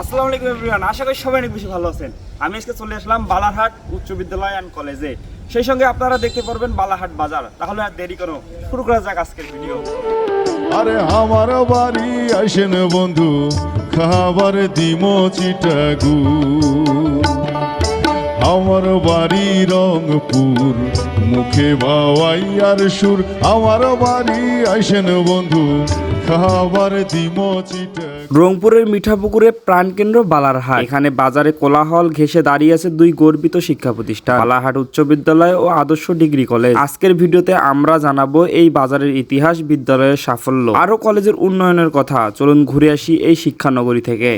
আসসালামু আলাইকুম এভরিওয়ান, আশা করি সবাই অনেক বেশি ভালো আছেন। আমি আজকে চলে আসলাম বালারহাট উচ্চ বিদ্যালয় অ্যান্ড কলেজে সেই সঙ্গে আপনারা দেখতে পারবেন বালারহাট বাজার। তাহলে আর দেরি করো, শুরু করা যাক আজকের ভিডিও আরে আমার বাড়ি আসেন বন্ধু, খাবার দিমো চিটাগু। আমার বাড়ি রংপুর, মুখে বাওয়াই আর সুর। আমার বাড়ি আসেন বন্ধু, খাবার দিমো রংপুরের মিঠাপুকুরে প্রাণকেন্দ্র বালারহাট। এখানে বাজারে কোলাহল ঘেসে দাঁড়িয়ে আছে দুই গর্বিত শিক্ষা প্রতিষ্ঠান। বালারহাট উচ্চ বিদ্যালয় ও আদর্শ ডিগ্রি কলেজ। আজকের ভিডিওতে আমরা জানাব এই বাজারের ইতিহাস, বিদ্যালয়ের সাফল্য। আরও কলেজের উন্নয়নের কথা। চলুন ঘুরে আসি এই শিক্ষানগরী থেকে।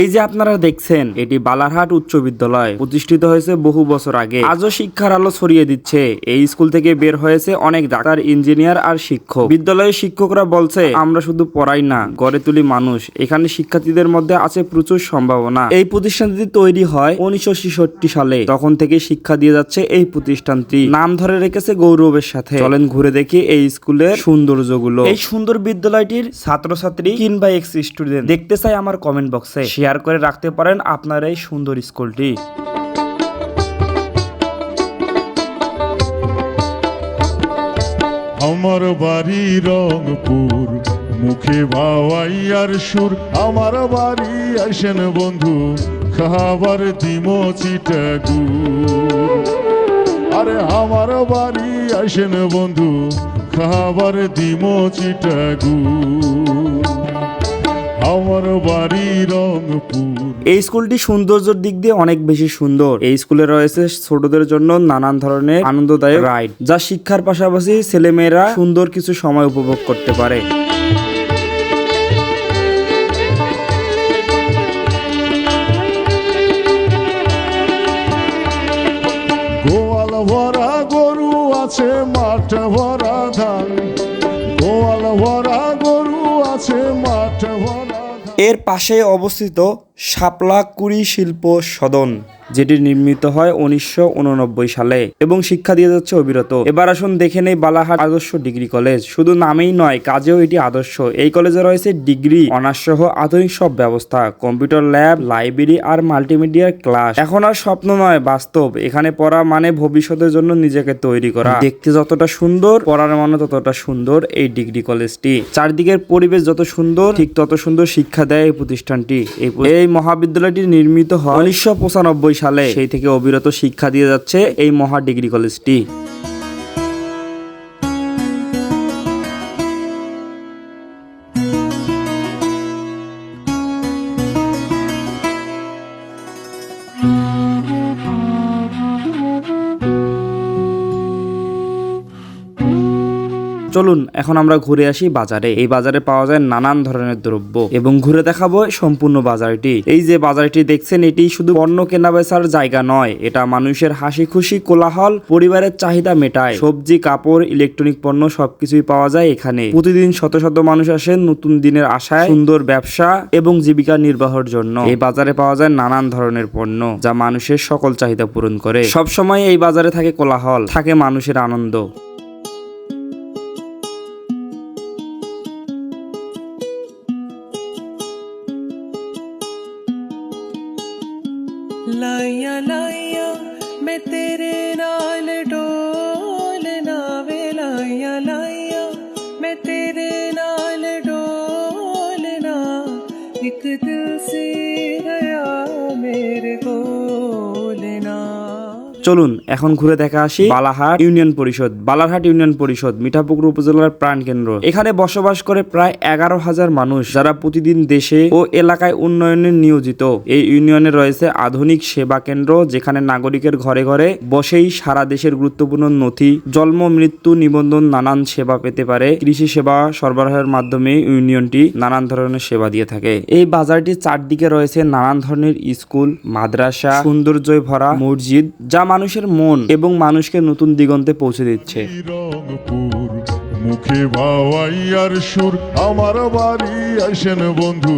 এই যে আপনারা দেখছেন, এটি বালারহাট উচ্চ বিদ্যালয়। প্রতিষ্ঠিত হয়েছে বহু বছর আগে। আজও শিক্ষার আলো ছড়িয়ে দিচ্ছে। এই স্কুল থেকে বের হয়েছে অনেক ডাক্তার, ইঞ্জিনিয়ার আর শিক্ষক। বিদ্যালয়ের শিক্ষকরা বলছে, আমরা শুধু পড়াই না, গড়ে তুলি মানুষ। এখানে শিক্ষার্থীদের মধ্যে আছে প্রচুর সম্ভাবনা। এই প্রতিষ্ঠানটি তৈরি হয় উনিশশো সালে। তখন থেকে শিক্ষা দিয়ে যাচ্ছে এই প্রতিষ্ঠানটি। নাম ধরে রেখেছে গৌরবের সাথে। চলেন ঘুরে দেখি এই স্কুলের সৌন্দর্যগুলো। এই সুন্দর বিদ্যালয়টির ছাত্রছাত্রী কিংবা এক্স স্টুডেন্ট দেখতে চাই আমার কমেন্ট বক্সে শেয়ার করে রাখতে পারেন আপনার এই সুন্দর স্কুলটি। আমার বাড়ি রংপুর, মুখে বাওয়াই আর সুর। আমার বাড়ি আসেন বন্ধু, খাবার দিমো চিটাগু। আরে আমার বাড়ি আসেন বন্ধু, খাবার দিমো চিটাগু। আমার বাড়ি রংপুর। এই স্কুলটি সৌন্দর্যের দিক দিয়ে অনেক বেশি সুন্দর। এই স্কুলে রয়েছে ছোটদের জন্য নানান ধরনের আনন্দদায়ক রাইড যা শিক্ষার পাশাপাশি ছেলেমেয়েরা সুন্দর কিছু সময় উপভোগ করতে পারে। গোয়াল ভরা গরু আছে মাঠ ভরা ধান। গোয়াল ভরা এর পাশে অবস্থিত শাপলা কুড়ি শিল্প সদন, যেটি নির্মিত হয় উনিশশো উননব্বই সালে এবং শিক্ষা দিয়ে যাচ্ছে অবিরত। এবার আসুন দেখে নেই বালাহাট আদর্শ ডিগ্রি কলেজ। শুধু নামেই নয়, কাজেও এটি আদর্শ। এই কলেজে রয়েছে ডিগ্রি অনার্স সহ আধুনিক সব ব্যবস্থা, কম্পিউটার ল্যাব, লাইব্রেরি আর মাল্টিমিডিয়ার ক্লাস। এখন আর স্বপ্ন নয়, বাস্তব। এখানে পড়া মানে ভবিষ্যতের জন্য নিজেকে তৈরি করা। দেখতে যতটা সুন্দর, পড়ার মানে ততটা সুন্দর এই ডিগ্রি কলেজটি। চারদিকের পরিবেশ যত সুন্দর, ঠিক তত সুন্দর শিক্ষা দেয় এই প্রতিষ্ঠানটি। এই মহাবিদ্যালয়টি নির্মিত হয় উনিশশো পঁচানব্বই সালে। সেই থেকে অবিরত শিক্ষা দিয়ে যাচ্ছে এই মহা ডিগ্রি কলেজটি। চলুন, এখন আমরা ঘুরে আসি বাজারে। এই বাজারে পাওয়া যায় নানান ধরনের দ্রব্য এবং ঘুরে দেখাবো সম্পূর্ণ বাজারটি। এই যে বাজারটি দেখছেন, এটি শুধু পণ্য কেনা বেচার জায়গা নয়, এটা মানুষের হাসি খুশি কোলাহল, পরিবারের চাহিদা মেটায়। সবজি, কাপড়, ইলেকট্রনিক পণ্য সবকিছুই পাওয়া যায় এখানে। প্রতিদিন শত শত মানুষ আসেন নতুন দিনের আশায়, সুন্দর ব্যবসা এবং জীবিকা নির্বাহের জন্য। এই বাজারে পাওয়া যায় নানান ধরনের পণ্য, যা মানুষের সকল চাহিদা পূরণ করে। সবসময় এই বাজারে থাকে কোলাহল, থাকে মানুষের আনন্দ। ਲਾਈਆਂ ਲਾਈਆਂ ਮੈਂ ਤੇਰੇ ਨਾਲ ਡੋਲਣਾ ਵੇ ਲਾਈਆਂ ਲਾਈਆਂ ਮੈਂ ਤੇਰੇ ਨਾਲ ਡੋਲਣਾ ਇੱਕ ਦਿਲ ਸੀ চলুন, এখন ঘুরে দেখা আসি বালাহাট ইউনিয়ন পরিষদ। বালারহাট ইউনিয়ন পরিষদ, মিঠাপুকুর উপজেলার প্রাণ কেন্দ্র। এখানে বসবাস করে প্রায় এগারো হাজার মানুষ যারা প্রতিদিন দেশে ও এলাকায় উন্নয়নে নিয়োজিত। এই ইউনিয়নে রয়েছে আধুনিক সেবা কেন্দ্র, যেখানে নাগরিকের ঘরে ঘরে বসেই সারা দেশের গুরুত্বপূর্ণ নথি, জন্ম, মৃত্যু নিবন্ধন, নানান সেবা পেতে পারে। কৃষি সেবা সরবরাহের মাধ্যমে ইউনিয়নটি নানান ধরনের সেবা দিয়ে থাকে। এই বাজারটির চারদিকে রয়েছে নানান ধরনের স্কুল, মাদ্রাসা সৌন্দর্যয় ভরা মসজিদ যা মানুষের মন এবং মানুষকে নতুন দিগন্তে পৌঁছে দিচ্ছে। মুখে বাওয়াই আর সুর। আমার বাড়ি আসেন বন্ধু,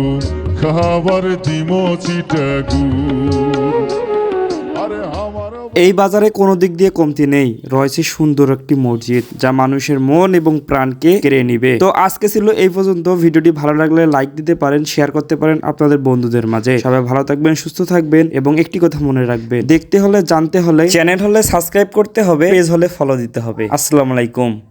খাবার দিমো চিটা গুড় আরে আমার এই বাজারে কোনো দিক দিয়ে কমতি নেই। রয়েছে সুন্দর একটি মসজিদ যা মানুষের মন এবং প্রাণকে কেড়ে নিবে। তো আজকে ছিল এই পর্যন্ত। ভিডিওটি ভালো লাগলে লাইক দিতে পারেন, শেয়ার করতে পারেন আপনাদের বন্ধুদের মাঝে। সবাই ভালো থাকবেন, সুস্থ থাকবেন এবং একটি কথা মনে রাখবেন। দেখতে হলে, জানতে হলে চ্যানেল হলে সাবস্ক্রাইব করতে হবে, পেজ হলে ফলো দিতে হবে। আসসালামু আলাইকুম।